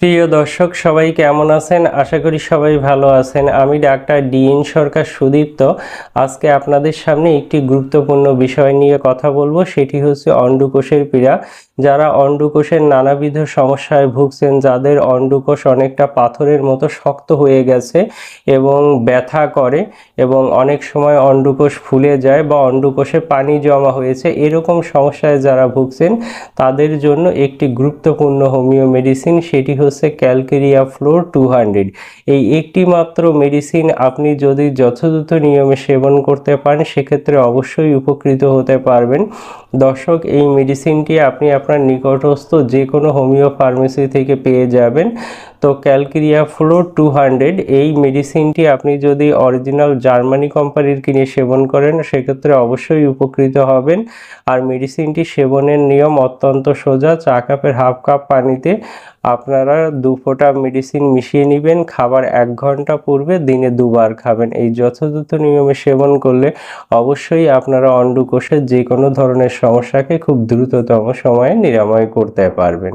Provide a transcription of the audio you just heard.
প্রিয় দর্শক, সবাই কেমন আছেন? আশা করি সবাই ভালো আছেন। আমি ডাক্তার ডিএন সরকার সুদীপ্ত। আজকে আপনাদের সামনে একটি গুরুত্বপূর্ণ বিষয় নিয়ে কথা বলব। সেটি হচ্ছে অন্ডুকোষের পীড়া। যারা অন্ডুকোষের নানাবিধ সমস্যায় ভুগছেন, যাদের অন্ডুকোষ অনেকটা পাথরের মতো শক্ত হয়ে গেছে এবং ব্যথা করে এবং অনেক সময় অন্ডুকোষ ফুলে যায় বা অন্ডুকোষে পানি জমা হয়েছে, এরকম সমস্যায় যারা ভুগছেন, তাদের জন্য একটি গুরুত্বপূর্ণ হোমিও মেডিসিন, সেটি হচ্ছে ক্যালকেরিয়া ফ্লোর টু হান্ড্রেড এই একটি মাত্র মেডিসিন আপনি যদি যথাযথ নিয়মে সেবন করতে পারেন, সেক্ষেত্রে অবশ্যই উপকৃত হতে পারবেন। দর্শক, এই মেডিসিনটি আপনি আপনার নিকটস্থ যে কোনো হোমিও ফার্মেসি থেকে পেয়ে যাবেন। তো ক্যালকেরিয়া ফ্লোর টু হান্ড্রেড এই মেডিসিনটি আপনি যদি অরিজিনাল জার্মানি কোম্পানির কিনে সেবন করেন, সেক্ষেত্রে অবশ্যই উপকৃত হবেন। আর মেডিসিনটি সেবনের নিয়ম অত্যন্ত সোজা, চা কাপের হাফ কাপ পানিতে আপনারা দু ফোঁটা মেডিসিন মিশিয়ে নেবেন। খাবার এক ঘণ্টা পূর্বে দিনে দুবার খাবেন। এই যথাযথ নিয়মে সেবন করলে অবশ্যই আপনারা অন্ডুকোষের যে কোনো ধরনের সমস্যাকে খুব দ্রুততম সময়ে নিরাময় করতে পারবেন।